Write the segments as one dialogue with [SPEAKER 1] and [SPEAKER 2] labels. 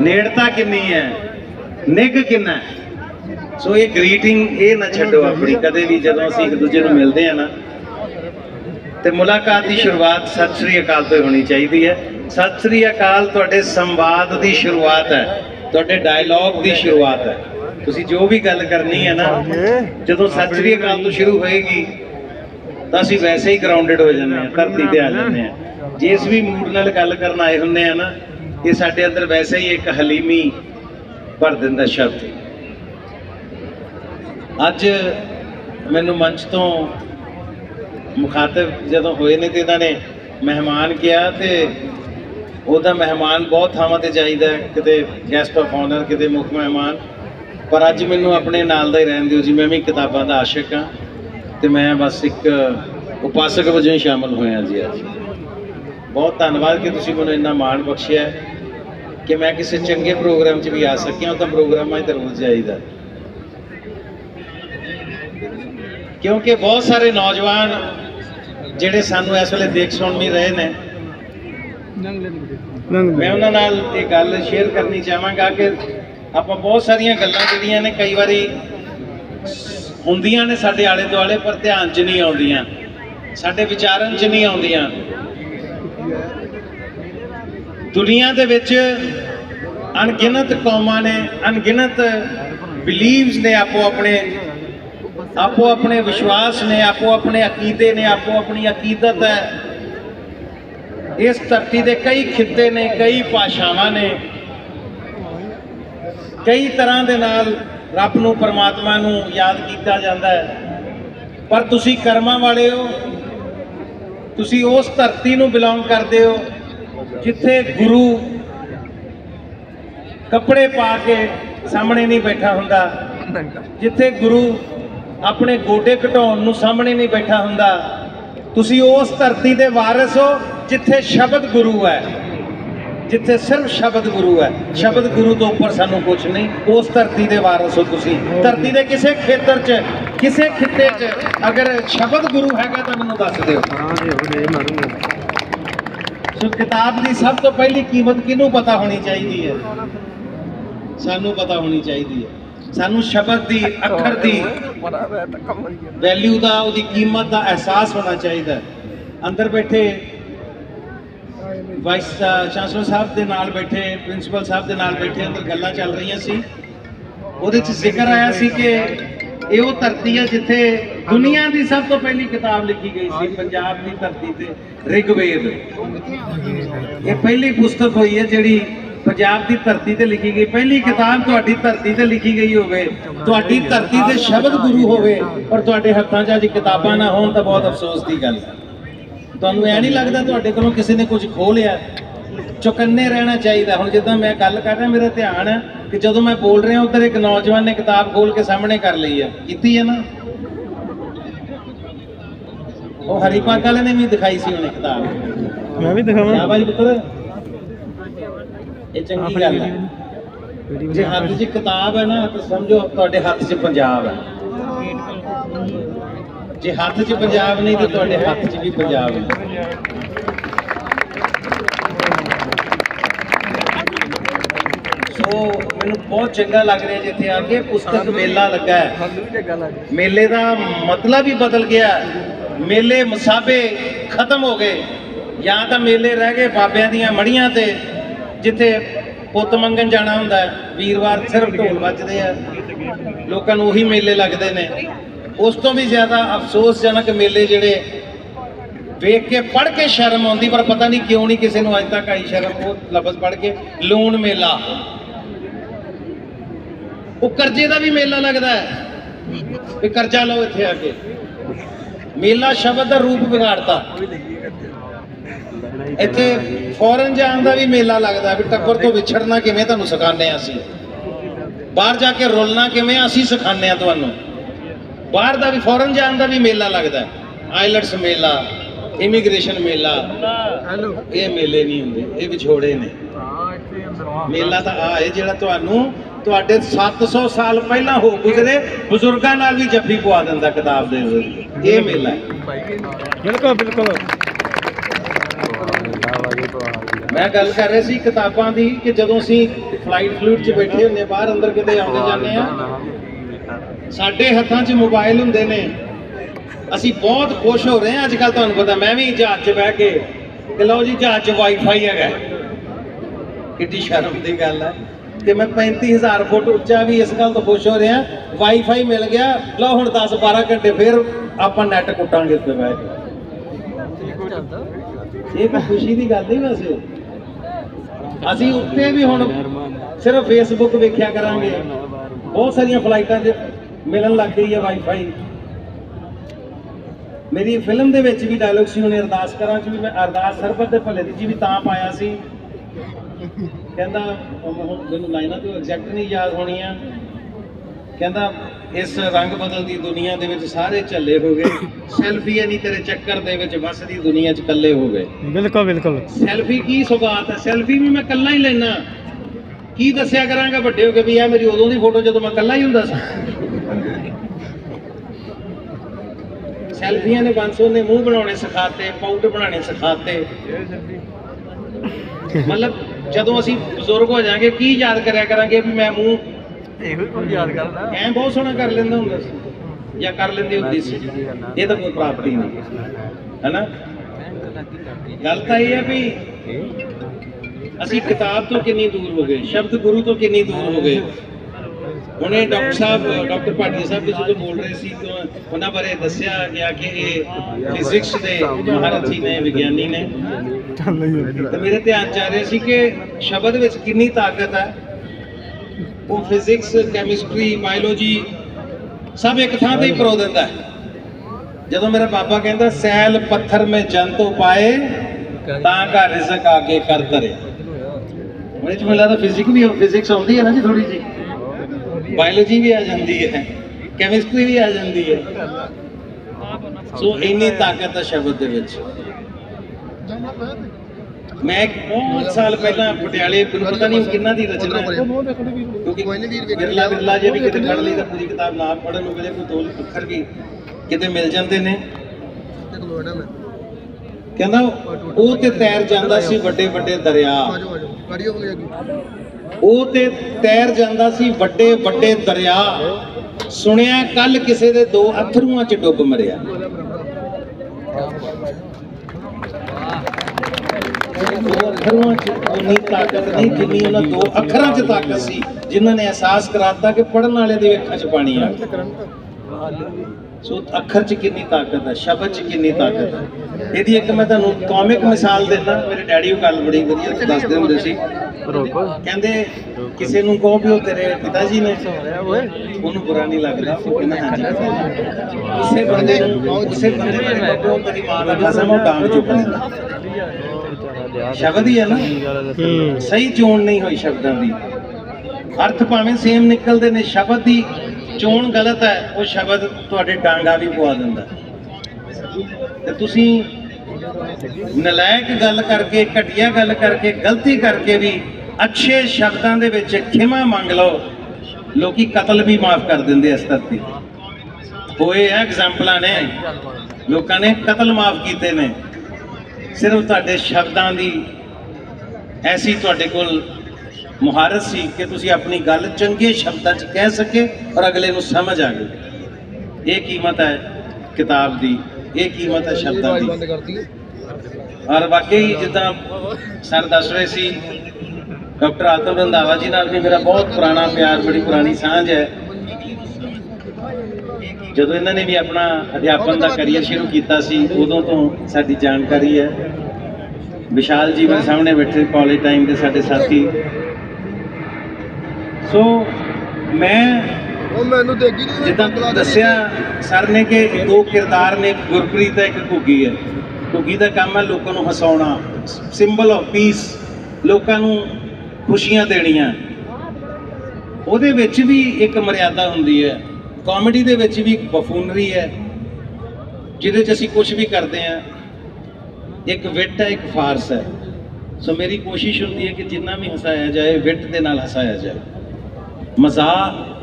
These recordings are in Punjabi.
[SPEAKER 1] ਨੇੜਤਾ ਕਿੰਨੀ ਹੈ? ਨਿੱਘ ਕਿੰਨਾ ਸੋ ਇਹ ਗ੍ਰੀਟਿੰਗ ਇਹ ਨਾ ਛੱਡੋ ਆਪਣੀ। ਕਦੇ ਵੀ ਜਦੋਂ ਅਸੀਂ ਇੱਕ ਦੂਜੇ ਨੂੰ ਮਿਲਦੇ ਆ ਨਾ, ਤੇ ਮੁਲਾਕਾਤ ਦੀ ਸ਼ੁਰੂਆਤ ਸਤਿ ਸ੍ਰੀ ਅਕਾਲ ਤੋਂ ਹੋਣੀ ਚਾਹੀਦੀ ਹੈ। ਸਤਿ ਸ੍ਰੀ ਅਕਾਲ, ਤੁਹਾਡੇ ਸੰਵਾਦ ਦੀ ਸ਼ੁਰੂਆਤ ਹੈ। ਤੁਹਾਡੇ ਡਾਇਲੌਗ ਦੀ ਸ਼ੁਰੂਆਤ ਹੈ। ਤੁਸੀਂ ਜੋ ਵੀ ਗੱਲ ਕਰਨੀ ਹੈ ਨਾ, ਜਦੋਂ ਸਤਿ ਸ੍ਰੀ ਅਕਾਲ ਤੋਂ ਸ਼ੁਰੂ ਹੋਏਗੀ, ਤਾਂ ਅਸੀਂ ਵੈਸੇ ਹੀ ਗਰਾਊਂਡਡ ਹੋ ਜਾਂਦੇ ਹਾਂ, ਧਰਤੀ ਤੇ ਆ ਜਾਂਦੇ ਹਾਂ। ਜਿਸ ਵੀ ਮੂਡ ਨਾਲ ਗੱਲ ਕਰਨ ਆਏ ਹੁੰਦੇ ਆ ਨਾ ਇਹ ਸਾਡੇ ਅੰਦਰ ਵੈਸੇ ਹੀ ਇੱਕ ਹਲੀਮੀ ਭਰ ਦਿੰਦਾ ਸ਼ਬਦ ਅੱਜ ਮੈਨੂੰ ਮੰਚ ਤੋਂ ਮੁਖਾਤਬ ਜਦੋਂ ਹੋਏ ਨੇ ਤੇ ਇਹਨਾਂ ਨੇ ਮਹਿਮਾਨ ਕਿਹਾ ਤੇ ਉਹਦਾ ਮਹਿਮਾਨ ਬਹੁਤ ਥਾਵਾਂ ਤੇ ਜਾਈਦਾ ਕਿਤੇ ਗੈਸਟ ਆਫ ਆਨਰ ਕਿਤੇ ਮੁੱਖ ਮਹਿਮਾਨ। ਪਰ ਅੱਜ ਮੈਨੂੰ ਆਪਣੇ ਨਾਲ ਦਾ ਹੀ ਰਹਿਣ ਦਿਓ ਜੀ, ਮੈਂ ਵੀ ਕਿਤਾਬਾਂ ਦਾ ਆਸ਼ਿਕ ਹਾਂ ਤੇ ਮੈਂ ਬਸ ਇੱਕ ਉਪਾਸਕ ਵਜੋਂ ਹੀ ਸ਼ਾਮਲ ਹੋਇਆ ਜੀ ਅੱਜ। ਬਹੁਤ ਧੰਨਵਾਦ ਕਿ ਤੁਸੀਂ ਮੈਨੂੰ ਇੰਨਾ ਮਾਣ ਬਖਸ਼ਿਆ ਕਿ ਮੈਂ ਕਿਸੇ ਚੰਗੇ ਪ੍ਰੋਗਰਾਮ 'ਚ ਵੀ ਆ ਸਕਿਆ, ਉਹ ਤਾਂ ਪ੍ਰੋਗਰਾਮਾਂ 'ਚ ਰੋਜ਼ ਜਾਈਦਾ। ਕਿਉਂਕਿ ਬਹੁਤ ਸਾਰੇ ਨੌਜਵਾਨ ਜਿਹੜੇ ਸਾਨੂੰ ਇਸ ਵੇਲੇ ਦੇਖ ਸੁਣ ਵੀ ਰਹੇ ਨੇ, ਮੈਂ ਉਹਨਾਂ ਨਾਲ ਇਹ ਗੱਲ ਸ਼ੇਅਰ ਕਰਨੀ ਚਾਹਾਂਗਾ ਕਿ ਆਪਾਂ ਬਹੁਤ ਸਾਰੀਆਂ ਗੱਲਾਂ ਜਿਹੜੀਆਂ ਨੇ ਕਈ ਵਾਰੀ ਹੁੰਦੀਆਂ ਨੇ ਸਾਡੇ ਆਲੇ ਦੁਆਲੇ ਪਰ ਧਿਆਨ 'ਚ ਨਹੀਂ ਆਉਂਦੀਆਂ, ਸਾਡੇ ਵਿਚਾਰਨ 'ਚ ਨਹੀਂ ਆਉਂਦੀਆਂ। ਦੁਨੀਆ ਦੇ ਵਿੱਚ ਅਣਗਿਣਤ ਕੌਮਾਂ ਨੇ, ਅਣਗਿਣਤ ਬਿਲੀਵਸ ਨੇ ਆਪੋ ਆਪਣੇ ਆਪੋ ਆਪਣੇ ਵਿਸ਼ਵਾਸ ਨੇ, ਆਪੋ ਆਪਣੇ ਅਕੀਦੇ ਨੇ, ਆਪੋ ਆਪਣੀ ਅਕੀਦਤ ਹੈ। ਇਸ ਧਰਤੀ ਦੇ ਕਈ ਖਿੱਤੇ ਨੇ, ਕਈ ਭਾਸ਼ਾਵਾਂ ਨੇ। ਕਈ ਤਰ੍ਹਾਂ ਦੇ ਨਾਲ ਰੱਬ ਨੂੰ, ਪਰਮਾਤਮਾ ਨੂੰ ਯਾਦ ਕੀਤਾ ਜਾਂਦਾ ਹੈ। ਪਰ ਤੁਸੀਂ ਕਰਮਾਂ ਵਾਲੇ ਹੋ ਤੁਸੀਂ ਉਸ ਧਰਤੀ ਨੂੰ ਬਿਲੋਂਗ ਕਰਦੇ ਹੋ ਜਿੱਥੇ ਗੁਰੂ ਕੱਪੜੇ ਪਾ ਕੇ ਸਾਹਮਣੇ ਨਹੀਂ ਬੈਠਾ ਹੁੰਦਾ। ਜਿੱਥੇ ਗੁਰੂ ਆਪਣੇ ਗੋਡੇ ਘਟਾਉਣ ਨੂੰ ਸਾਹਮਣੇ ਨਹੀਂ ਬੈਠਾ ਹੁੰਦਾ। ਤੁਸੀਂ ਉਸ ਧਰਤੀ ਦੇ ਵਾਰਿਸ ਹੋ ਜਿੱਥੇ ਸ਼ਬਦ ਗੁਰੂ ਹੈ। ਜਿੱਥੇ ਸਿਰਫ ਸ਼ਬਦ ਗੁਰੂ ਹੈ। ਸ਼ਬਦ ਗੁਰੂ ਤੋਂ ਉੱਪਰ ਸਾਨੂੰ ਕੁਝ ਨਹੀਂ। ਉਸ ਧਰਤੀ ਦੇ ਵਾਰਿਸ ਹੋ ਤੁਸੀਂ। ਧਰਤੀ ਦੇ ਕਿਸੇ ਖੇਤਰ 'ਚ, ਕਿਸੇ ਖਿੱਤੇ 'ਚ ਅਗਰ ਸ਼ਬਦ ਗੁਰੂ ਹੈਗਾ ਤਾਂ ਮੈਨੂੰ ਦੱਸ ਦਿਓ। ਸੋ ਕਿਤਾਬ ਦੀ ਸਭ ਤੋਂ ਪਹਿਲੀ ਕੀਮਤ ਕਿਹਨੂੰ ਪਤਾ ਹੋਣੀ ਚਾਹੀਦੀ ਹੈ? ਸਾਨੂੰ ਪਤਾ ਹੋਣੀ ਚਾਹੀਦੀ ਹੈ। ਸਾਨੂੰ ਸ਼ਬਦ ਦੀ, ਅੱਖਰ ਦੀ ਵੈਲਿਊ ਦਾ, ਉਹਦੀ ਕੀਮਤ ਦਾ ਅਹਿਸਾਸ ਹੋਣਾ ਚਾਹੀਦਾ ਅੰਦਰ ਬੈਠੇ ਵਾਈਸ ਚਾਂਸਲਰ uh, ਸਾਹਿਬ ਦੇ ਨਾਲ ਬੈਠੇ ਪ੍ਰਿੰਸੀਪਲ ਸਾਹਿਬ ਦੇ ਨਾਲ ਬੈਠੇ, ਅੰਦਰ ਗੱਲਾਂ ਚੱਲ ਰਹੀਆਂ ਸੀ। ਉਹਦੇ 'ਚ ਜ਼ਿਕਰ ਆਇਆ ਸੀ ਕਿ ਇਹ ਉਹ ਧਰਤੀ ਹੈ ਜਿੱਥੇ ਦੁਨੀਆ ਦੀ ਸਭ ਤੋਂ ਪਹਿਲੀ ਕਿਤਾਬ ਲਿਖੀ ਗਈ ਸੀ, ਪੰਜਾਬ ਦੀ ਧਰਤੀ ਤੇ, ਰਿਗਵੇਦ। ਇਹ ਪਹਿਲੀ ਪੁਸਤਕ ਹੋਈ ਹੈ ਜਿਹੜੀ ਪੰਜਾਬ ਦੀ ਧਰਤੀ ਤੇ ਲਿਖੀ ਗਈ। ਪਹਿਲੀ ਕਿਤਾਬ ਤੁਹਾਡੀ ਧਰਤੀ ਤੇ ਲਿਖੀ ਗਈ ਹੋਵੇ, ਤੁਹਾਡੀ ਧਰਤੀ ਤੇ ਸ਼ਬਦ ਗੁਰੂ ਹੋਵੇ ਪਰ ਤੁਹਾਡੇ ਹੱਥਾਂ 'ਚ ਅੱਜ ਕਿਤਾਬਾਂ ਨਾ ਹੋਣ ਤਾਂ ਬਹੁਤ ਅਫਸੋਸ ਦੀ ਗੱਲ ਹੈ। ਤੁਹਾਨੂੰ ਐ ਨਹੀਂ ਲੱਗਦਾ ਤੁਹਾਡੇ ਕੋਲੋਂ ਕਿਸੇ ਨੇ ਕੁਝ ਖੋਹ ਲਿਆ ਚੁਕੰਨੇ ਰਹਿਣਾ ਚਾਹੀਦਾ। ਹੁਣ ਜਿੱਦਾਂ ਮੈਂ ਗੱਲ ਕਰ ਰਿਹਾ ਮੇਰਾ ਧਿਆਨ ਹੈ ਕਿ ਜਦੋਂ ਮੈਂ ਬੋਲ ਰਿਹਾ ਉਧਰ ਇੱਕ ਨੌਜਵਾਨ ਨੇ ਕਿਤਾਬ ਖੋਲ ਕੇ ਸਾਹਮਣੇ ਕਰ ਲਈ ਹੈ। ਕੀਤੀ ਹੈ ਨਾ? ਉਹ ਹਰੀ ਪੱਗ ਵਾਲੇ ਨੇ ਵੀ ਦਿਖਾਈ ਸੀ ਉਹਨੇ ਕਿਤਾਬ।
[SPEAKER 2] ਮੈਂ ਵੀ ਦਿਖਾਵਾਂ।
[SPEAKER 1] ਬਾਜੀ ਪੁੱਤਰ? ਇਹ ਚੰਗੀ ਗੱਲ ਹੈ। ਜੇ ਹੱਥ 'ਚ ਕਿਤਾਬ ਹੈ ਨਾ ਤਾਂ ਸਮਝੋ ਤੁਹਾਡੇ ਹੱਥ 'ਚ ਪੰਜਾਬ ਹੈ। ਜੇ ਹੱਥ 'ਚ ਪੰਜਾਬ ਨਹੀਂ ਤਾਂ ਤੁਹਾਡੇ ਹੱਥ 'ਚ ਵੀ ਪੰਜਾਬ ਹੈ ਸੋ ਮੈਨੂੰ ਬਹੁਤ ਚੰਗਾ ਲੱਗ ਰਿਹਾ ਜਿੱਥੇ ਆ ਕੇ ਪੁਸਤਕ ਮੇਲਾ ਲੱਗਾ ਹੈ। ਮੇਲੇ ਦਾ ਮਤਲਬ ਹੀ ਬਦਲ ਗਿਆ। ਮੇਲੇ ਮੁਸਾਬੇ ਖਤਮ ਹੋ ਗਏ। ਜਾਂ ਤਾਂ ਮੇਲੇ ਰਹਿ ਗਏ ਬਾਬਿਆਂ ਦੀਆਂ ਮੜੀਆਂ ਤੇ ਜਿੱਥੇ ਪੁੱਤ ਮੰਗਣ ਜਾਣਾ ਹੁੰਦਾ ਵੀਰਵਾਰ ਸਿਰਫ ਢੋਲ ਵੱਜਦੇ ਆ। ਲੋਕਾਂ ਨੂੰ ਉਹੀ ਮੇਲੇ ਲੱਗਦੇ ਨੇ। ਉਸ ਤੋਂ ਵੀ ਜ਼ਿਆਦਾ ਅਫਸੋਸਜਨਕ ਮੇਲੇ ਜਿਹੜੇ ਵੇਖ ਕੇ, ਪੜ੍ਹ ਕੇ ਸ਼ਰਮ ਆਉਂਦੀ, ਪਰ ਪਤਾ ਨਹੀਂ ਕਿਉਂ ਨਹੀਂ ਕਿਸੇ ਨੂੰ ਅੱਜ ਤੱਕ ਆਈ ਸ਼ਰਮ, ਉਹ ਲਫ਼ਜ਼ ਪੜ੍ਹ ਕੇ, ਲੂਣ ਮੇਲਾ। ਉਹ ਕਰਜ਼ੇ ਦਾ ਵੀ ਮੇਲਾ ਲੱਗਦਾ ਹੈ। ਵੀ ਕਰਜ਼ਾ ਲਓ ਇੱਥੇ ਆ ਕੇ। ਮੇਲਾ ਸ਼ਬਦ ਦਾ ਰੂਪ ਵਿਗਾੜਤਾ। ਇੱਥੇ ਫੋਰਨ ਜਾਣ ਦਾ ਵੀ ਮੇਲਾ ਲੱਗਦਾ ਵੀ ਟੱਬਰ ਤੋਂ ਵਿਛੜਨਾ ਕਿਵੇਂ ਤੁਹਾਨੂੰ ਸਿਖਾਉਂਦੇ ਆ ਅਸੀਂ? ਬਾਹਰ ਜਾ ਕੇ ਰੁਲਣਾ ਕਿਵੇਂ ਅਸੀਂ ਸਿਖਾਉਂਦੇ ਆ ਤੁਹਾਨੂੰ। ਬਾਹਰ ਦਾ ਵੀ ਫੌਰਨ ਜਾਣ ਦਾ ਵੀ ਮੇਲਾ ਲੱਗਦਾ ਆਈਲਟਸ ਮੇਲਾ ਇਮੀਗ੍ਰੇਸ਼ਨ ਮੇਲਾ ਇਹ ਮੇਲੇ ਨਹੀਂ ਹੁੰਦੇ ਇਹ ਵਿਛੋੜੇ ਨੇ। ਮੇਲਾ ਤਾਂ ਆ ਹੈ ਜਿਹੜਾ ਤੁਹਾਨੂੰ ਤੁਹਾਡੇ 700 ਸਾਲ ਪਹਿਲਾਂ ਹੋ ਗੁਜ਼ਰੇ ਬਜ਼ੁਰਗਾਂ ਨਾਲ ਵੀ ਜੱਫੀ ਪਵਾ ਦਿੰਦਾ ਕਿਤਾਬ ਦੇ ਜ਼ਰੀਏ ਇਹ ਮੇਲਾ ਹੈ।
[SPEAKER 2] ਬਿਲਕੁਲ ਬਿਲਕੁਲ।
[SPEAKER 1] ਮੈਂ ਗੱਲ ਕਰ ਰਿਹਾ ਸੀ ਕਿਤਾਬਾਂ ਦੀ ਕਿ ਜਦੋਂ ਅਸੀਂ ਫਲਾਈਟ ਫਲੂਟ 'ਚ ਬੈਠੇ ਹੁੰਦੇ ਬਾਹਰ ਅੰਦਰ ਕਿਤੇ ਆਉਂਦੇ ਜਾਂਦੇ ਆ ਸਾਡੇ ਹੱਥਾਂ 'ਚ ਮੋਬਾਈਲ ਹੁੰਦੇ ਨੇ। ਅਸੀਂ ਬਹੁਤ ਖੁਸ਼ ਹੋ ਰਹੇ ਹਾਂ ਅੱਜ ਕੱਲ ਤੁਹਾਨੂੰ ਪਤਾ, ਮੈਂ ਵੀ ਜਹਾਜ਼ 'ਚ ਬਹਿ ਕੇ ਕਿ ਲਓ ਜੀ ਜਹਾਜ਼ 'ਚ ਵਾਈਫਾਈ ਹੈਗਾ। ਕਿੱਡੀ ਸ਼ਰਮ ਦੀ ਗੱਲ ਹੈ ਕਿ ਮੈਂ 35000 ਫੁੱਟ ਉੱਚਾ ਵੀ ਇਸ ਗੱਲ ਤੋਂ ਖੁਸ਼ ਹੋ ਰਿਹਾ। ਵਾਈਫਾਈ ਮਿਲ ਗਿਆ। ਲਓ ਹੁਣ 10 12 ਘੰਟੇ ਫਿਰ ਆਪਾਂ ਨੈਟ ਕੁੱਟਾਂਗੇ ਇੱਥੇ ਬਹਿ ਕੇ। ਇਹ ਕੋਈ ਖੁਸ਼ੀ ਦੀ ਗੱਲ ਨਹੀਂ ਵੈਸੇ। ਅਸੀਂ ਉੱਤੇ ਵੀ ਹੁਣ ਸਿਰਫ ਫੇਸਬੁੱਕ ਵੇਖਿਆ ਕਰਾਂਗੇ। ਬਹੁਤ ਸਾਰੀਆਂ ਫਲਾਈਟਾਂ 'ਚ ਮਿਲਣ ਲੱਗ ਗਈ ਹੈ ਵਾਈਫਾਈ ਮੇਰੀ ਫਿਲਮ ਦੇ ਵਿੱਚ ਵੀ ਡਾਇਲੌਗ ਸੀ ਉਹਨੇ ਅਰਦਾਸ ਕਰਾਂ ਵੀ ਮੈਂ ਅਰਦਾਸ ਸਰਬਤ ਦੇ ਭਲੇ ਦੀ ਜੀ ਵੀ ਤਾਂ ਪਾਇਆ ਸੀ। ਕਹਿੰਦਾ ਮੈਨੂੰ ਲਾਈਨਾਂ ਤੇ ਐਗਜ਼ੈਕਟ ਨਹੀਂ ਯਾਦ ਹੋਣੀਆਂ। ਕਹਿੰਦਾ ਇਸ ਰੰਗ ਬਦਲਦੀ ਦੁਨੀਆ ਦੇ ਵਿੱਚ ਸਾਰੇ ਝੱਲੇ ਹੋ ਗਏ। ਸੈਲਫੀ ਨਹੀਂ ਤੇਰੇ ਚੱਕਰ ਦੇ ਵਿੱਚ ਵਸਦੀ ਦੁਨੀਆ 'ਚ ਇਕੱਲੇ ਹੋ ਗਏ।
[SPEAKER 2] ਬਿਲਕੁਲ ਬਿਲਕੁਲ।
[SPEAKER 1] ਸੈਲਫੀ ਕੀ ਸੁਗਾਤ ਹੈ ਸੈਲਫੀ ਵੀ ਮੈਂ ਇਕੱਲਾ ਹੀ ਲੈਣਾ ਕੀ ਦੱਸਿਆ ਕਰਾਂਗਾ ਵੱਡੇ ਹੋ ਕੇ ਵੀ ਇਹ ਮੇਰੀ ਉਦੋਂ ਦੀ ਫੋਟੋ ਜਦੋਂ ਮੈਂ ਇਕੱਲਾ ਹੀ ਹੁੰਦਾ ਸੀ। ਸੈਲਫੀਆਂ ਨੇ ਬਾਂਸੋ ਨੇ ਮੂੰਹ ਬਣਾਉਣੇ ਸਿਖਾਤੇ ਪਾਊਡਰ ਬਣਾਉਣੇ ਸਿਖਾਤੇ। ਮਤਲਬ ਜਦੋਂ ਅਸੀਂ ਬਜ਼ੁਰਗ ਹੋ ਜਾਾਂਗੇ ਕੀ ਯਾਦ ਕਰਿਆ ਕਰਾਂਗੇ ਵੀ ਮੈਂ ਮੂੰਹ
[SPEAKER 2] ਇਹੋ ਕੋਈ ਯਾਦ ਕਰਦਾ।
[SPEAKER 1] ਐਂ ਬਹੁਤ ਸੋਹਣਾ ਕਰ ਲੈਂਦਾ ਹੁੰਦਾ ਸੀ। ਜਾਂ ਕਰ ਲੈਂਦੀ ਹੁੰਦੀ ਸੀ। ਇਹ ਤਾਂ ਕੋਈ ਪ੍ਰਾਪਤੀ ਨਹੀਂ। ਹੈਨਾ? ਗੱਲ ਤਾਂ ਇਹ ਹੈ ਵੀ ਅਸੀਂ ਕਿਤਾਬ ਤੋਂ ਕਿੰਨੀ ਦੂਰ ਹੋ ਗਏ ਸ਼ਬਦ ਗੁਰੂ ਤੋਂ ਕਿੰਨੀ ਦੂਰ ਹੋ ਗਏ। ਹੁਣੇ ਡਾਕਟਰ ਸਾਹਿਬ, ਡਾਕਟਰ ਭਾਟੀਆ ਸਾਹਿਬ ਵੀ ਜਦੋਂ ਬੋਲ ਰਹੇ ਸੀ, ਤਾਂ ਉਹਨਾਂ ਬਾਰੇ ਦੱਸਿਆ ਗਿਆ ਕਿ ਇਹ ਫਿਜ਼ਿਕਸ ਦੇ ਮਹਾਰਥੀ ਨੇ, ਵਿਗਿਆਨੀ ਨੇ। ਤੇ ਮੇਰੇ ਧਿਆਨ ਚ ਆ ਰਿਹਾ ਸੀ ਕਿ ਸ਼ਬਦ ਵਿੱਚ ਕਿੰਨੀ ਤਾਕਤ ਹੈ। ਉਹ ਫਿਜ਼ਿਕਸ ਕੈਮਿਸਟਰੀ ਬਾਇਓਲੋਜੀ ਸਭ ਇੱਕ ਥਾਂ ਤੇ ਹੀ ਪਰੋ ਦਿੰਦਾ ਹੈ। ਜਦੋਂ ਮੇਰਾ ਬਾਬਾ ਕਹਿੰਦਾ, ਸੈਲ ਪੱਥਰ ਮੇ ਤੋਂ ਪਾਏ, ਤਾਂ ਕਾ ਰਿਜ਼ਕ ਆਗੇ ਕਰ ਤਰੇ। ਉਹਦੇ ਚ ਮੈਨੂੰ ਲੱਗਦਾ ਫਿਜ਼ਿਕ ਵੀ ਫਿਜ਼ਿਕਸ ਆਉਂਦੀ ਹੈ ਨਾ ਜੀ ਥੋੜੀ ਜੀ ਬਾਇਓਲੋਜੀ ਵੀ ਆ ਜਾਂਦੀ ਹੈ। ਕੈਮਿਸਟਰੀ ਵੀ ਆ ਜਾਂਦੀ ਹੈ। ਸੋ ਇੰਨੀ ਤਾਕਤ ਹੈ ਸ਼ਬਦ ਦੇ ਵਿੱਚ। ਮੈਂ ਬਹੁਤ ਸਾਲ ਪਹਿਲਾਂ ਪਟਿਆਲੇ, ਮੈਨੂੰ ਪਤਾ ਨਹੀਂ ਕਿੰਨਾ ਦੀ ਰਚਨਾ ਹੈ। ਕਿਉਂਕਿ ਬਿਰਲਾ ਬਿਰਲਾ ਜੇ ਵੀ ਕਿਤੇ ਪੜ੍ਹ ਲਈ ਤਾਂ ਪੂਰੀ ਕਿਤਾਬ ਨਾ ਪੜ੍ਹਨ ਨੂੰ ਮਿਲੇ ਕੋਈ ਦੋ ਅੱਖਰ ਵੀ ਕਿਤੇ ਮਿਲ ਜਾਂਦੇ ਨੇ। ਕਹਿੰਦਾ, ਉਹ ਤੇ ਤੈਰ ਜਾਂਦਾ ਸੀ ਵੱਡੇ ਵੱਡੇ ਦਰਿਆ। ਉਹ ਤੇ ਤੈਰ ਜਾਂਦਾ ਸੀ ਵੱਡੇ ਵੱਡੇ ਦਰਿਆ। ਸੁਣਿਆ ਕੱਲ ਕਿਸੇ ਦੇ ਦੋ ਅਥਰੂਆਂ 'ਚ ਡੁੱਬ ਮਰਿਆ। ਦੋ ਅੱਖਰਾਂ 'ਚ ਉਨੀ ਤਾਕਤ ਨਹੀਂ ਜਿੰਨੀ ਉਹਨਾਂ ਦੋ ਅੱਖਰਾਂ 'ਚ ਤਾਕਤ ਸੀ, ਜਿਨ੍ਹਾਂ ਨੇ ਅਹਿਸਾਸ ਕਰਾਤਾ ਕਿ ਪੜਨ ਵਾਲੇ ਦੇ ਅੱਖਾਂ 'ਚ ਪਾਣੀ ਆ ਸੋ ਅੱਖਰ 'ਚ ਕਿੰਨੀ ਤਾਕਤ ਹੈ ਸ਼ਬਦ 'ਚ ਕਿੰਨੀ ਤਾਕਤ ਹੈ ਇਹਦੀ ਇੱਕ ਮੈਂ ਤੁਹਾਨੂੰ ਕਾਮਿਕ ਮਿਸਾਲ ਦਿੰਦਾ, ਮੇਰੇ ਡੈਡੀ ਉਹ ਗੱਲ ਬੜੀ ਵਧੀਆ ਦੱਸਦੇ ਹੁੰਦੇ ਸੀ।
[SPEAKER 2] ਰੋਕੋ।
[SPEAKER 1] ਕਹਿੰਦੇ ਕਿਸੇ ਨੂੰ ਕਹੋ ਵੀ ਉਹ ਤੇਰੇ ਪਿਤਾ ਜੀ ਨੇ ਉਹਨੂੰ ਬੁਰਾ ਨਹੀਂ ਲੱਗਦਾ ਉਹ ਕਹਿੰਦਾ ਹਾਂਜੀ। ਉਸੇ ਬੰਦੇ ਨੂੰ ਉਸੇ ਬੰਦੇ ਨੂੰ ਕਹੋ ਤੇਰੀ ਮਾਂ ਦਾ ਕਸਮ ਉਹ ਡਾਂਗ ਚੁੱਕ ਲੈਂਦਾ। ਸ਼ਬਦ ਹੀ ਹੈ ਨਾ। ਸਹੀ ਚੋਣ ਨਹੀਂ ਹੋਈ ਸ਼ਬਦਾਂ ਦੀ। ਅਰਥ ਭਾਵੇਂ ਸੇਮ ਨਿਕਲਦੇ ਨੇ ਸ਼ਬਦ ਦੀ ਚੋਣ ਗਲਤ ਹੈ ਉਹ ਸ਼ਬਦ ਤੁਹਾਡੇ ਡਾਂਗਾ ਵੀ ਪਵਾ ਦਿੰਦਾ। ਤੇ ਤੁਸੀਂ ਨਲਾਇਕ ਗੱਲ ਕਰਕੇ, ਘਟੀਆ ਗੱਲ ਕਰਕੇ, ਗਲਤੀ ਕਰਕੇ ਵੀ ਅੱਛੇ ਸ਼ਬਦਾਂ ਦੇ ਵਿੱਚ ਖਿਮਾ ਮੰਗ ਲਓ। ਲੋਕੀ ਕਤਲ ਵੀ ਮਾਫ ਕਰ ਦਿੰਦੇ ਇਸ ਧਰਤੀ ਤੇ। ਹੋਏ ਆ ਐਗਜ਼ਾਮਪਲਾਂ ਨੇ। ਲੋਕਾਂ ਨੇ ਕਤਲ ਮਾਫ ਕੀਤੇ ਨੇ। ਸਿਰਫ ਤੁਹਾਡੇ ਸ਼ਬਦਾਂ ਦੀ ਐਸੀ ਤੁਹਾਡੇ ਕੋਲ ਮੁਹਾਰਤ ਸੀ ਕਿ ਤੁਸੀਂ ਆਪਣੀ ਗੱਲ ਚੰਗੇ ਸ਼ਬਦਾਂ 'ਚ ਕਹਿ ਸਕੇ ਔਰ ਅਗਲੇ ਨੂੰ ਸਮਝ ਆ ਗਈ ਇਹ ਕੀਮਤ ਹੈ ਕਿਤਾਬ ਦੀ। ਇਹ ਕੀਮਤ ਹੈ ਸ਼ਬਦਾਂ ਦੀ? ਔਰ ਵਾਕਈ ਜਿੱਦਾਂ ਸਰ ਦੱਸ ਰਹੇ ਸੀ ਡਾਕਟਰ ਆਤਮ ਰੰਧਾਵਾ ਜੀ ਨਾਲ ਵੀ ਮੇਰਾ ਬਹੁਤ ਪੁਰਾਣਾ ਪਿਆਰ ਬੜੀ ਪੁਰਾਣੀ ਸਾਂਝ ਹੈ। ਜਦੋਂ ਇਹਨਾਂ ਨੇ ਵੀ ਆਪਣਾ ਅਧਿਆਪਨ ਦਾ ਕਰੀਅਰ ਸ਼ੁਰੂ ਕੀਤਾ ਸੀ ਉਦੋਂ ਤੋਂ ਸਾਡੀ ਜਾਣਕਾਰੀ ਹੈ। ਵਿਸ਼ਾਲ ਜੀ ਮੇਰੇ ਸਾਹਮਣੇ ਬੈਠੇ ਕਾਲਜ ਟਾਈਮ ਦੇ ਸਾਡੇ ਸਾਥੀ। ਸੋ ਮੈਂ
[SPEAKER 3] ਉਹ ਮੈਨੂੰ ਦੇਖੀ ਨਹੀਂ
[SPEAKER 1] ਜਿੱਦਾਂ ਦੱਸਿਆ ਸਰ ਨੇ ਕਿ ਦੋ ਕਿਰਦਾਰ ਨੇ ਗੁਰਪ੍ਰੀਤ ਹੈ ਇੱਕ ਘੁੱਗੀ ਹੈ। ਘੁੱਗੀ ਦਾ ਕੰਮ ਹੈ ਲੋਕਾਂ ਨੂੰ ਹਸਾਉਣਾ ਸਿੰਬਲ ਆਫ ਪੀਸ ਲੋਕਾਂ ਨੂੰ ਖੁਸ਼ੀਆਂ ਦੇਣੀਆਂ। ਉਹਦੇ ਵਿੱਚ ਵੀ ਇੱਕ ਮਰਿਆਦਾ ਹੁੰਦੀ ਹੈ। ਕਾਮੇਡੀ ਦੇ ਵਿੱਚ ਵੀ ਇੱਕ ਬਫੂਨਰੀ ਹੈ ਜਿਹਦੇ 'ਚ ਅਸੀਂ ਕੁਝ ਵੀ ਕਰਦੇ ਹਾਂ। ਇੱਕ ਵਿਟ ਹੈ ਇੱਕ ਫਾਰਸ ਹੈ। ਸੋ ਮੇਰੀ ਕੋਸ਼ਿਸ਼ ਹੁੰਦੀ ਹੈ ਕਿ ਜਿੰਨਾ ਵੀ ਹਸਾਇਆ ਜਾਏ ਵਿਟ ਦੇ ਨਾਲ ਹਸਾਇਆ ਜਾਏ। ਮਜ਼ਾਕ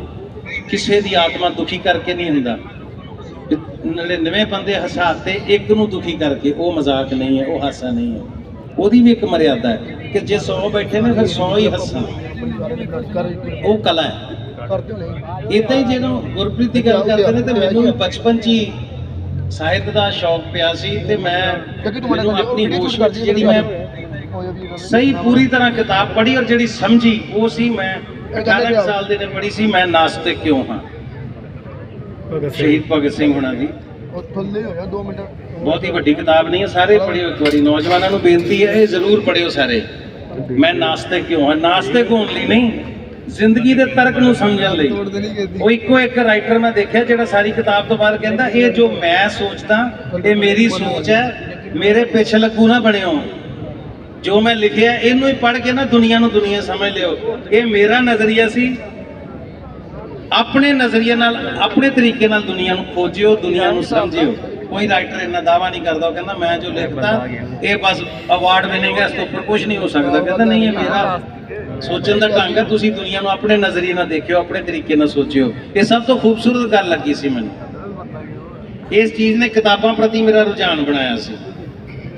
[SPEAKER 1] ਕਿਸੇ ਦੀ ਆਤਮਾ ਦੁਖੀ ਕਰਕੇ ਨਹੀਂ ਹੁੰਦਾ। 99 ਬੰਦੇ ਹਸਾਤੇ ਇੱਕ ਨੂੰ ਦੁਖੀ ਕਰਕੇ ਉਹ ਮਜ਼ਾਕ ਨਹੀਂ ਹੈ ਉਹ ਹਾਸਾ ਨਹੀਂ ਹੈ। ਉਹਦੀ ਵੀ ਇੱਕ ਮਰਿਆਦਾ ਹੈ ਕਿ ਜੇ 100 ਬੈਠੇ ਨੇ ਫਿਰ 100 ਹੀ ਹੱਸਣ ਉਹ ਕਲਾ ਹੈ। ਇਦਾਂ ਹੀ ਜਦੋਂ ਗੁਰਪ੍ਰੀਤ ਦੀ ਗੱਲ ਕਰਦੇ ਨੇ ਤੇ ਮੈਨੂੰ ਬਚਪਨ 'ਚ ਹੀ ਸਾਹਿਤ ਦਾ ਸ਼ੌਕ ਪਿਆ ਸੀ ਤੇ ਮੈਂ ਮੈਨੂੰ ਆਪਣੀ ਵਿੱਚ ਜਿਹੜੀ ਮੈਂ ਸਹੀ ਪੂਰੀ ਤਰ੍ਹਾਂ ਕਿਤਾਬ ਪੜ੍ਹੀ ਔਰ ਜਿਹੜੀ ਸਮਝੀ ਉਹ ਸੀ ਮੈਂ 18 ਕੁ ਸਾਲ ਦੇ ਨੇ ਪੜ੍ਹੀ ਸੀ ਮੈਂ ਨਾਸਤਿਕ ਕਿਉਂ ਹਾਂ? ਸ਼ਹੀਦ ਭਗਤ ਸਿੰਘ ਹੁਣਾਂ ਦੀ।
[SPEAKER 3] ਉਹ ਥੱਲੇ ਹੋਇਆ 2 ਮਿੰਟ।
[SPEAKER 1] ਬਹੁਤ ਹੀ ਵੱਡੀ ਕਿਤਾਬ ਨਹੀਂ ਹੈ ਸਾਰੇ ਪੜ੍ਹਿਓ ਇੱਕ ਵਾਰੀ। ਨੌਜਵਾਨਾਂ ਨੂੰ ਬੇਨਤੀ ਹੈ ਇਹ ਜ਼ਰੂਰ ਪੜ੍ਹਿਓ ਸਾਰੇ। ਮੈਂ ਨਾਸਤਿਕ ਕਿਉਂ ਹਾਂ? ਨਾਸਤਿਕ ਹੋਣ ਲਈ ਨਹੀਂ ਜ਼ਿੰਦਗੀ ਦੇ ਤਰਕ ਨੂੰ ਸਮਝਣ ਲਈ। ਉਹ ਇੱਕੋ ਇੱਕ ਰਾਈਟਰ ਮੈਂ ਦੇਖਿਆ ਜਿਹੜਾ ਸਾਰੀ ਕਿਤਾਬ ਤੋਂ ਬਾਅਦ ਕਹਿੰਦਾ ਇਹ ਜੋ ਮੈਂ ਸੋਚਦਾ ਇਹ ਮੇਰੀ ਸੋਚ ਹੈ ਮੇਰੇ ਪਿੱਛੇ ਲੱਗੂ ਨਾ ਬਣਿਓ। ਜੋ ਮੈਂ ਲਿਖਿਆ, ਇਹਨੂੰ ਹੀ ਪੜ੍ਹ ਕੇ ਨਾ ਦੁਨੀਆ ਨੂੰ ਦੁਨੀਆ ਸਮਝ ਲਿਓ। ਇਹ ਮੇਰਾ ਨਜ਼ਰੀਆ ਸੀ। ਆਪਣੇ ਨਜ਼ਰੀਏ ਨਾਲ, ਆਪਣੇ ਤਰੀਕੇ ਨਾਲ ਦੁਨੀਆ ਨੂੰ ਖੋਜਿਓ, ਦੁਨੀਆ ਨੂੰ ਸਮਝਿਓ। ਕੋਈ ਰਾਈਟਰ ਇੰਨਾ ਦਾਵਾ ਨਹੀਂ ਕਰਦਾ, ਉਹ ਕਹਿੰਦਾ, ਮੈਂ ਜੋ ਲਿਖਤਾ, ਇਹ ਬਸ ਅਵਾਰਡ ਵਿਨਿੰਗ ਹੈ, ਇਸ ਤੋਂ ਉੱਪਰ ਕੁਝ ਨਹੀਂ ਹੋ ਸਕਦਾ। ਕਹਿੰਦਾ, ਨਹੀਂ, ਇਹ ਮੇਰਾ ਸੋਚਣ ਦਾ ਢੰਗ ਹੈ, ਤੁਸੀਂ ਦੁਨੀਆ ਨੂੰ ਆਪਣੇ ਨਜ਼ਰੀਏ ਨਾਲ ਦੇਖਿਓ, ਆਪਣੇ ਤਰੀਕੇ ਨਾਲ ਸੋਚਿਓ। ਇਹ ਸਭ ਤੋਂ ਖੂਬਸੂਰਤ ਗੱਲ ਲੱਗੀ ਸੀ ਮੈਨੂੰ। ਇਸ ਚੀਜ਼ ਨੇ ਕਿਤਾਬਾਂ ਪ੍ਰਤੀ ਮੇਰਾ ਰੁਝਾਨ ਬਣਾਇਆ ਸੀ।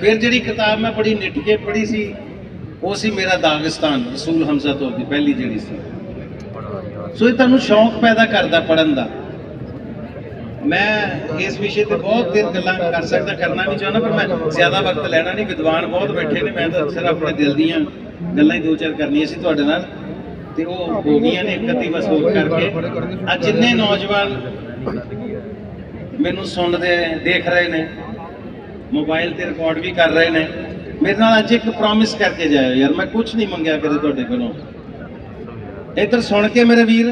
[SPEAKER 1] ਫਿਰ ਜਿਹੜੀ ਕਿਤਾਬ ਮੈਂ ਬੜੀ ਨਿੱਠ ਕੇ ਪੜ੍ਹੀ ਸੀ, ਉਹ ਸੀ ਮੇਰਾ ਦਾਗਿਸਤਾਨ, ਰਸੂਲ ਹਮਜ਼ਾ ਤੋਂ ਦੀ ਪਹਿਲੀ ਜਿਹੜੀ ਸੀ। ਸੋ ਇਹ ਤੁਹਾਨੂੰ ਸ਼ੌਂਕ ਪੈਦਾ ਕਰਦਾ ਪੜਨ ਦਾ। ਮੈਂ ਇਸ ਵਿਸ਼ੇ ਤੇ ਬਹੁਤ ਦੇਰ ਗੱਲਾਂ ਕਰ ਸਕਦਾ, ਕਰਨਾ ਵੀ ਚਾਹੁੰਦਾ, ਪਰ ਮੈਂ ਜ਼ਿਆਦਾ ਵਕਤ ਲੈਣਾ ਨਹੀਂ, ਵਿਦਵਾਨ ਬਹੁਤ ਬੈਠੇ ਨੇ, ਮੈਂ ਤਾਂ ਸਿਰਫ ਆਪਣੇ ਦਿਲ ਦੀਆਂ ਗੱਲਾਂ ਹੀ ਦੋ ਚਾਰ ਕਰਨੀਆਂ ਸੀ ਤੁਹਾਡੇ ਨਾਲ, ਤੇ ਉਹ ਹੋ ਗਈਆਂ ਨੇ ਇੱਕ ਅੱਧੀ ਬਸ ਹੋਰ ਕਰਕੇ। ਆ ਜਿੰਨੇ ਨੌਜਵਾਨ ਮੈਨੂੰ ਸੁਣਦੇ, ਦੇਖ ਰਹੇ ਨੇ ਮੋਬਾਈਲ ਤੇ ਰਿਕਾਰਡ ਵੀ ਕਰ ਰਹੇ ਨੇ। ਮੇਰੇ ਨਾਲ ਅੱਜ ਇੱਕ ਪ੍ਰੋਮਿਸ ਕਰਕੇ ਜਾਇਓ ਯਾਰ, ਮੈਂ ਕੁਝ ਨਹੀਂ ਮੰਗਿਆ ਕਦੇ ਤੁਹਾਡੇ ਕੋਲੋਂ। ਇੱਧਰ ਸੁਣ ਕੇ ਮੇਰੇ ਵੀਰ,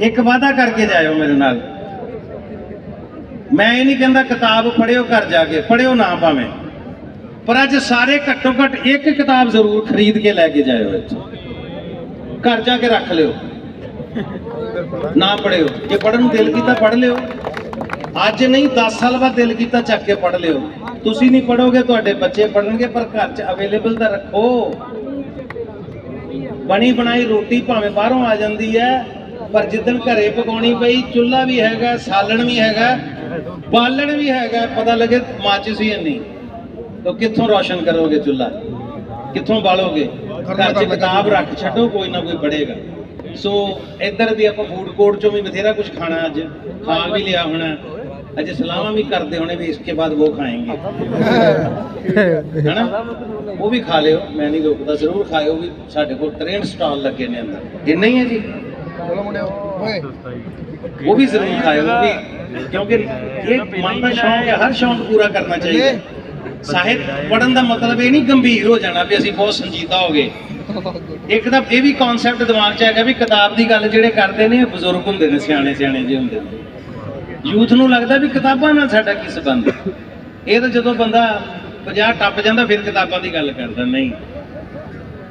[SPEAKER 1] ਇੱਕ ਵਾਅਦਾ ਕਰਕੇ ਜਾਇਓ ਮੇਰੇ ਨਾਲ। ਮੈਂ ਇਹ ਨਹੀਂ ਕਹਿੰਦਾ ਕਿਤਾਬ ਪੜ੍ਹਿਓ ਘਰ ਜਾ ਕੇ, ਪੜ੍ਹਿਓ ਨਾ ਭਾਵੇਂ। ਪਰ ਅੱਜ ਸਾਰੇ ਘੱਟੋ ਘੱਟ ਇੱਕ ਕਿਤਾਬ ਜ਼ਰੂਰ ਖਰੀਦ ਕੇ ਲੈ ਕੇ ਜਾਇਓ ਇੱਥੋਂ। ਘਰ ਜਾ ਕੇ ਰੱਖ ਲਿਓ। ਨਾ ਪੜ੍ਹਿਓ। ਜੇ ਪੜ੍ਹਨ ਨੂੰ ਦਿਲ ਕੀਤਾ ਪੜ੍ਹ ਲਿਓ। ਅੱਜ ਨਹੀਂ 10 ਸਾਲ ਬਾਅਦ ਦਿਲ ਕੀਤਾ ਚੱਕ ਕੇ ਪੜ੍ਹ ਲਿਓ। ਤੁਸੀਂ ਨਹੀਂ ਪੜੋਗੇ ਤੁਹਾਡੇ ਬੱਚੇ ਪੜ੍ਹਨਗੇ ਪਰ ਘਰ 'ਚ ਅਵੇਲੇਬਲ ਤਾਂ ਰੱਖੋ। ਬਣੀ ਬਣਾਈ ਰੋਟੀ ਭਾਵੇਂ ਬਾਹਰੋਂ ਆ ਜਾਂਦੀ ਹੈ ਪਰ ਜਿੱਦਣ ਘਰੇ ਪਕਾਉਣੀ ਪਈ ਚੁੱਲ੍ਹਾ ਵੀ ਹੈਗਾ ਸਾਲਣ ਵੀ ਹੈਗਾ ਬਾਲਣ ਵੀ ਹੈਗਾ ਪਤਾ ਲੱਗੇ ਮਾਚਿਸ ਹੀ ਨਹੀਂ। ਤਾਂ ਕਿੱਥੋਂ ਰੋਸ਼ਨ ਕਰੋਗੇ ਚੁੱਲ੍ਹਾ? ਕਿੱਥੋਂ ਬਾਲੋਗੇ? ਘਰ 'ਚ ਕਿਤਾਬ ਰੱਖ ਛੱਡੋ ਕੋਈ ਨਾ ਕੋਈ ਪੜੇਗਾ ਸੋ ਇੱਧਰ ਵੀ ਆਪਾਂ ਫੂਡ ਕੋਰਟ ਚੋਂ ਵੀ ਬਥੇਰਾ ਕੁਝ ਖਾਣਾ ਅੱਜ। ਖਾ ਵੀ ਲਿਆ ਹੋਣਾ। ਅੱਜ ਸਲਾਮਾਂ ਵੀ ਕਰਦੇ ਹੋਣੇ ਵੀ ਇਸਕੇ ਬਾਅਦ ਉਹ ਖਾਏਂਗੇ। ਹੈਨਾ? ਉਹ ਵੀ ਖਾ ਲਿਓ ਮੈਂ ਨਹੀਂ ਰੋਕਦਾ ਜ਼ਰੂਰ ਖਾਇਓ ਵੀ ਸਾਡੇ ਕੋਲ 63 ਸਟਾਲ ਲੱਗੇ ਨੇ ਅੰਦਰ। ਇੰਨਾ ਹੀ ਹੈ ਜੀ? ਉਹ ਵੀ ਜ਼ਰੂਰ ਖਾਇਓ ਵੀ ਕਿਉਂਕਿ ਇਹ ਮਨ ਦਾ ਸ਼ੌਂਕ ਹੈ ਹਰ ਸ਼ੌਂਕ ਪੂਰਾ ਕਰਨਾ ਚਾਹੀਦਾ। ਹੈ। ਸਾਹਿਤ ਪੜਨ ਦਾ ਮਤਲਬ ਇਹ ਨਹੀਂ ਗੰਭੀਰ ਹੋ ਜਾਣਾ ਵੀ ਅਸੀਂ ਬਹੁਤ ਸੰਜੀਦਾ ਹੋ ਗਏ। ਇੱਕ ਤਾਂ ਇਹ ਵੀ ਕਨਸੈਪਟ ਦਿਮਾਗ 'ਚ ਹੈਗਾ ਵੀ ਕਿਤਾਬ ਦੀ ਗੱਲ ਜਿਹੜੇ ਕਰਦੇ ਨੇ ਇਹ ਬਜ਼ੁਰਗ ਹੁੰਦੇ ਨੇ ਸਿਆਣੇ ਸਿਆਣੇ ਜਿਹੇ ਹੁੰਦੇ ਨੇ। ਯੂਥ ਨੂੰ ਲੱਗਦਾ ਵੀ ਕਿਤਾਬਾਂ ਨਾਲ ਸਾਡਾ ਕੀ ਸੰਬੰਧ ਇਹ ਤਾਂ ਜਦੋਂ ਬੰਦਾ 50 ਟੱਪ ਜਾਂਦਾ ਫਿਰ ਕਿਤਾਬਾਂ ਦੀ ਗੱਲ ਕਰਦਾ ਨਹੀਂ।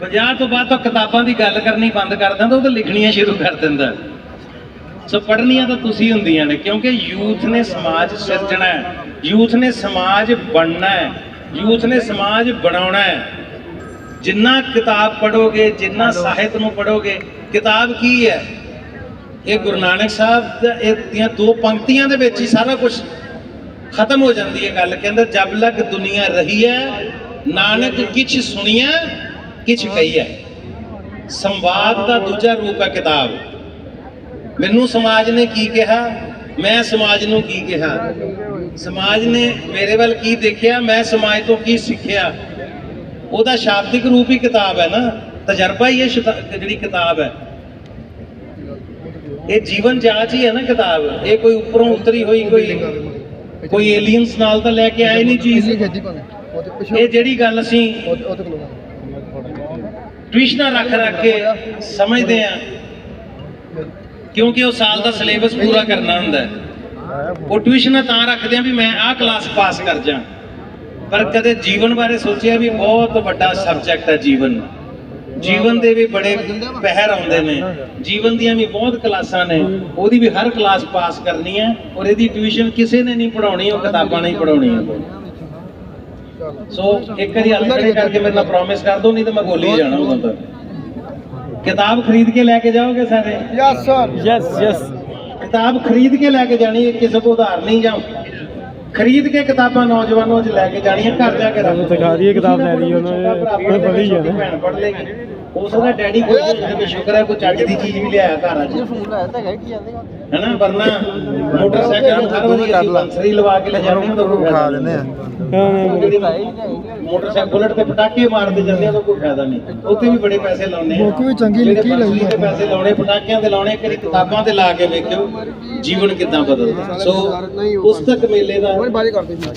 [SPEAKER 1] 50 ਤੋਂ ਬਾਅਦ ਤਾਂ ਕਿਤਾਬਾਂ ਦੀ ਗੱਲ ਕਰਨੀ ਬੰਦ ਕਰ ਦਿੰਦਾ ਉਹ ਤਾਂ ਲਿਖਣੀਆਂ ਸ਼ੁਰੂ ਕਰ ਦਿੰਦਾ। ਸੋ ਪੜ੍ਹਨੀਆਂ ਤਾਂ ਤੁਸੀਂ ਹੁੰਦੀਆਂ ਨੇ ਕਿਉਂਕਿ ਯੂਥ ਨੇ ਸਮਾਜ ਸਿਰਜਣਾ ਹੈ ਯੂਥ ਨੇ ਸਮਾਜ ਬਣਨਾ ਹੈ ਯੂਥ ਨੇ ਸਮਾਜ ਬਣਾਉਣਾ ਹੈ। ਜਿੰਨਾ ਕਿਤਾਬ ਪੜੋਗੇ ਜਿੰਨਾ ਸਾਹਿਤ ਨੂੰ ਪੜੋਗੇ ਕਿਤਾਬ ਕੀ ਹੈ? ਇਹ ਗੁਰੂ ਨਾਨਕ ਸਾਹਿਬ ਇਹ ਦੀਆਂ ਦੋ ਪੰਕਤੀਆਂ ਦੇ ਵਿੱਚ ਹੀ ਸਾਰਾ ਕੁਝ ਖਤਮ ਹੋ ਜਾਂਦੀ ਹੈ ਗੱਲ ਕਹਿੰਦਾ ਜਬ ਲਗ ਦੁਨੀਆ ਰਹੀ ਹੈ, ਨਾਨਕ ਕਿਛ ਸੁਣੀਐ, ਕਿਛ ਕਹੀਐ। ਸੰਵਾਦ ਦਾ ਦੂਜਾ ਰੂਪ ਹੈ ਕਿਤਾਬ। ਮੈਨੂੰ ਸਮਾਜ ਨੇ ਕੀ ਕਿਹਾ, ਮੈਂ ਸਮਾਜ ਨੂੰ ਕੀ ਕਿਹਾ? ਸਮਾਜ ਨੇ ਮੇਰੇ ਵੱਲ ਕੀ ਦੇਖਿਆ, ਮੈਂ ਸਮਾਜ ਤੋਂ ਕੀ ਸਿੱਖਿਆ? ਉਹਦਾ ਸ਼ਾਬਦਿਕ ਰੂਪ ਹੀ ਕਿਤਾਬ ਹੈ ਨਾ। ਤਜਰਬਾ ਹੀ ਇਹ ਸ਼ਤਾ- ਜਿਹੜੀ ਕਿਤਾਬ ਹੈ। ਇਹ ਜੀਵਨ ਜਾਂਚ ਹੀ ਹੈ ਨਾ ਕਿਤਾਬ। ਇਹ ਕੋਈ ਉੱਪਰੋਂ ਉਤਰੀ ਹੋਈ ਕੋਈ ਕੋਈ ਏਲੀਅਨਸ ਨਾਲ ਤਾਂ ਲੈ ਕੇ ਆਏ ਨਹੀਂ ਚੀਜ਼ ਇਹ ਜਿਹੜੀ ਗੱਲ ਅਸੀਂ ਟਿਊਸ਼ਨਾਂ ਰੱਖ ਰੱਖ ਕੇ ਸਮਝਦੇ ਆ ਕਿਉਂਕਿ ਉਹ ਸਾਲ ਦਾ ਸਿਲੇਬਸ ਪੂਰਾ ਕਰਨਾ ਹੁੰਦਾ ਹੈ। ਉਹ ਟਿਊਸ਼ਨਾਂ ਤਾਂ ਰੱਖਦੇ ਆ ਵੀ ਮੈਂ ਆਹ ਕਲਾਸ ਪਾਸ ਕਰ ਜਾ ਪਰ ਕਦੇ ਜੀਵਨ ਬਾਰੇ ਸੋਚਿਆ ਵੀ ਬਹੁਤ ਵੱਡਾ ਸਬਜੈਕਟ ਹੈ ਜੀਵਨ। ਜੀਵਨ ਦੇ ਵੀ ਬੜੇ ਪਹਿਰ ਆਉਂਦੇ ਨੇ। ਜੀਵਨ ਦੀਆਂ ਵੀ ਬਹੁਤ ਕਲਾਸਾਂ ਨੇ। ਉਹਦੀ ਵੀ ਹਰ ਕਲਾਸ ਪਾਸ ਕਰਨੀ ਹੈ ਔਰ ਇਹਦੀ ਟਿਊਸ਼ਨ ਕਿਸੇ ਨੇ ਨਹੀਂ ਪੜਾਉਣੀ ਉਹ ਕਿਤਾਬਾਂ ਨਹੀਂ ਪੜਾਉਣੀਆਂ ਸੋ ਇੱਕ ਵਾਰੀ ਖੜੇ ਕਰਕੇ ਮੇਰੇ ਨਾਲ ਪ੍ਰੋਮਿਸ ਕਰ ਦੋ ਨਹੀਂ ਤਾਂ ਮੈਂ ਗੋਲੀ ਜਾਣਾ ਉਦੋਂ ਤੱਕ। ਕਿਤਾਬ ਖਰੀਦ ਕੇ ਲੈ ਕੇ ਜਾਓਗੇ ਸਾਰੇ?
[SPEAKER 3] ਯਸ ਸਰ
[SPEAKER 2] ਯੈਸ ਯੈਸ
[SPEAKER 1] ਕਿਤਾਬ ਖਰੀਦ ਕੇ ਲੈ ਕੇ ਜਾਣੀ ਹੈ ਕਿਸੇ ਤੋਂ ਉਧਾਰ ਨਹੀਂ ਜਾਓ ਖਰੀਦ ਕੇ ਕਿਤਾਬਾਂ ਨੌਜਵਾਨੋਂ ਅੱਜ ਲੈ ਕੇ ਜਾਣੀਆਂ ਘਰ ਜਾ ਕੇ ਰੱਖ
[SPEAKER 2] ਦਿਖਾ ਦਈਏ ਕਿਤਾਬ ਲੈ ਲਈ ਉਹਨਾਂ ਨੇ, ਉਹ ਪੜ੍ਹੀ ਜਾਣਾ।
[SPEAKER 1] ਭੈਣ ਪੜ੍ਹ ਲੇਗੀ। ਉਸ ਦਾ ਡੈਡੀ ਕੋਈ ਨਹੀਂ ਸ਼ੁਕਰ ਹੈ ਕੋਈ ਚੱਜ ਦੀ ਚੀਜ਼ ਵੀ ਲਿਆਇਆ ਘਰ ਅੱਜ।
[SPEAKER 3] ਫੋਨ ਲਾਇਆ ਤਾਂ ਹੈਗਾ ਕੀ ਜਾਂਦੇ
[SPEAKER 1] ਹੈਨਾ ਵਰਨਾ ਮੋਟਰਸਾਈਕਲ ਹਰ ਵਾਰੀ ਅਸੀਂ ਬੰਸਰੀ ਲਵਾ ਕੇ ਲੈ ਜਾਂਦੇ ਹਾਂ ਤਾਂ ਕੋਈ ਫਾਇਦਾ ਨਹੀਂ ਮੋਟਰਸਾਈਕਲ ਬੁਲਟ ਤੇ ਪਟਾਕੇ ਮਾਰਦੇ ਜਾਂਦੇ ਆ ਤਾਂ ਕੋਈ ਫਾਇਦਾ ਨਹੀਂ। ਉੱਥੇ ਵੀ ਬੜੇ ਪੈਸੇ ਲਾਉਣੇ ਆ।
[SPEAKER 3] ਵੀ ਚੰਗੀ ਲਿਖੀ ਲਈ
[SPEAKER 1] ਤੇ
[SPEAKER 3] ਆ।
[SPEAKER 1] ਪੈਸੇ ਲਾਉਣੇ ਪਟਾਕਿਆਂ ਦੇ ਲਾਉਣੇ ਕਰੀ ਕਿਤਾਬਾਂ ਤੇ ਲਾ ਕੇ ਵੇਖਿਓ ਜੀਵਨ ਕਿੱਦਾਂ ਬਦਲਦਾ। ਸੋ ਪੁਸਤਕ ਮੇਲੇ ਦਾ
[SPEAKER 3] ਬਾਰੇ ਕਰਦੇ ਸੀ